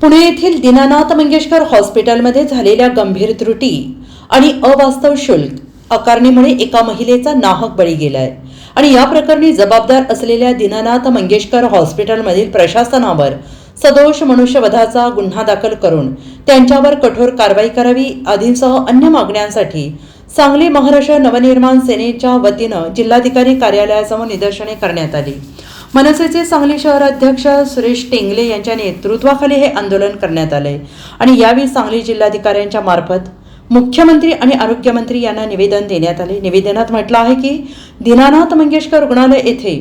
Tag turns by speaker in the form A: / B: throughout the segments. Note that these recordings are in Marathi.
A: पुणे येथील दीनानाथ मंगेशकर हॉस्पिटलमध्ये झालेल्या गंभीर त्रुटी आणि अवास्तव शुल्क आकारणीमुळे एका महिलेचा नाहक बळी गेलाय. आणि या प्रकरणी जबाबदार असलेल्या दीनानाथ मंगेशकर हॉस्पिटलमधील प्रशासनावर सदोष मनुष्यवधाचा गुन्हा दाखल करून त्यांच्यावर कठोर कारवाई करावी आदींसह अन्य मागण्यांसाठी सांगली महाराष्ट्र नवनिर्माण सेनेच्या वतीनं जिल्हाधिकारी कार्यालयासमोर निदर्शने करण्यात आली. मनसेचे सांगली शहर अध्यक्ष सुरेश टेंगले यांच्या नेतृत्वाखाली हे आंदोलन करण्यात आले आणि यावेळी सांगली जिल्हाधिकाऱ्यांच्या मार्फत मुख्यमंत्री आणि आरोग्यमंत्री यांना निवेदन देण्यात आले निवेदनात म्हटलं आहे की दीनानाथ मंगेशकर रुग्णालय येथे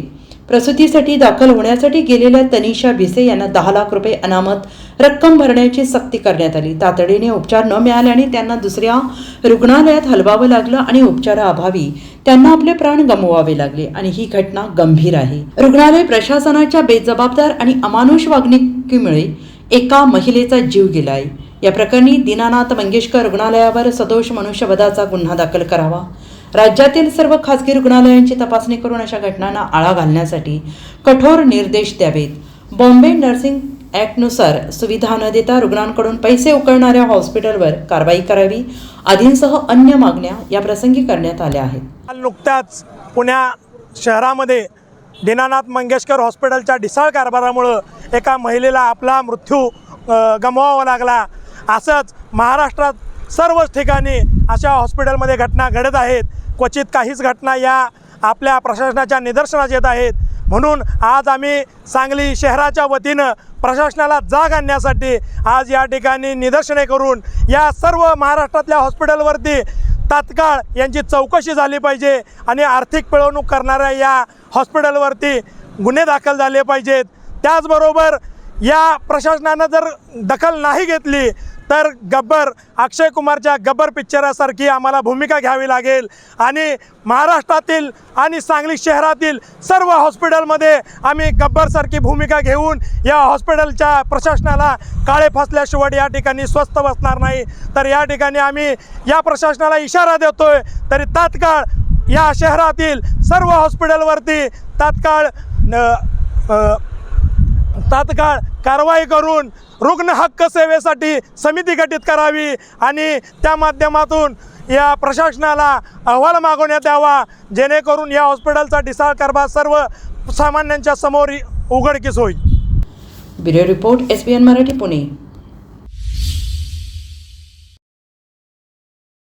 A: प्रसूतीसाठी दाखल होण्यासाठी गेलेल्या तनिषा भिसे यांना दहा लाख रुपये अनामत रक्कम भरण्याची सक्ती करण्यात आली. तातडीने उपचार न मिळाल्याने त्यांना दुसऱ्या रुग्णालयात हलवावं लागलं आणि उपचाराअभावी त्यांना आपले प्राण गमवावे लागले आणि ही घटना गंभीर आहे. रुग्णालय प्रशासनाच्या बेजबाबदार आणि अमानुष वागणुकीमुळे एका महिलेचा जीव गेलाय. या प्रकरणी दीनानाथ मंगेशकर रुग्णालयावर सदोष मनुष्यवधाचा गुन्हा दाखल करावा. राज्यातील सर्व खासगी रुग्णालयांची तपासणी करून अशा घटनांना आळा घालण्यासाठी कठोर निर्देश द्यावेत. बॉम्बे नर्सिंग ॲक्टनुसार सुविधा न देता रुग्णांकडून पैसे उकळणाऱ्या हॉस्पिटलवर कारवाई करावी आदींसह अन्य मागण्या या प्रसंगी करण्यात आल्या आहेत.
B: नुकत्याच पुण्या शहरामध्ये दीनानाथ मंगेशकर हॉस्पिटलच्या ढिसाळ कारभारामुळं एका महिलेला आपला मृत्यू गमवावा लागला. असंच महाराष्ट्रात सर्वच ठिकाणी अशा हॉस्पिटलमध्ये घटना घडत आहेत. क्वचित काहीच घटना या आपल्या प्रशासनाच्या निदर्शनास येत आहेत. म्हणून आज आम्ही सांगली शहराच्या वतीनं प्रशासनाला जाग आणण्यासाठी आज या ठिकाणी निदर्शने करून या सर्व महाराष्ट्रातल्या हॉस्पिटलवरती तात्काळ यांची चौकशी झाली पाहिजे आणि आर्थिक पिळवणूक करणाऱ्या या हॉस्पिटलवरती गुन्हे दाखल झाले पाहिजेत. त्याचबरोबर या प्रशासनानं जर दखल नाही घेतली तर गब्बर अक्षय कुमारच्या गब्बर पिक्चरासारखी आम्हाला भूमिका घ्यावी लागेल. आणि महाराष्ट्रातील आणि सांगली शहरातील सर्व हॉस्पिटलमध्ये आम्ही गब्बरसारखी भूमिका घेऊन या हॉस्पिटलच्या प्रशासनाला काळे फसल्याशिवाय या ठिकाणी स्वस्त बसणार नाही. तर या ठिकाणी आम्ही या प्रशासनाला इशारा देतोय तरी तात्काळ या शहरातील सर्व हॉस्पिटलवरती तात्काळ न- तात्काळ कारवाई करून रुग्ण हक्क सेवेसाठी समिती गठीत करावी आणि त्या माध्यमातून या प्रशासनाला अहवाल मागवण्यात यावा जेणेकरून या हॉस्पिटलचा डिसाळ कारभार सर्व सामान्यांच्या समोर उघडकीस होईल.
A: Bureau report S B N Marathi Pune.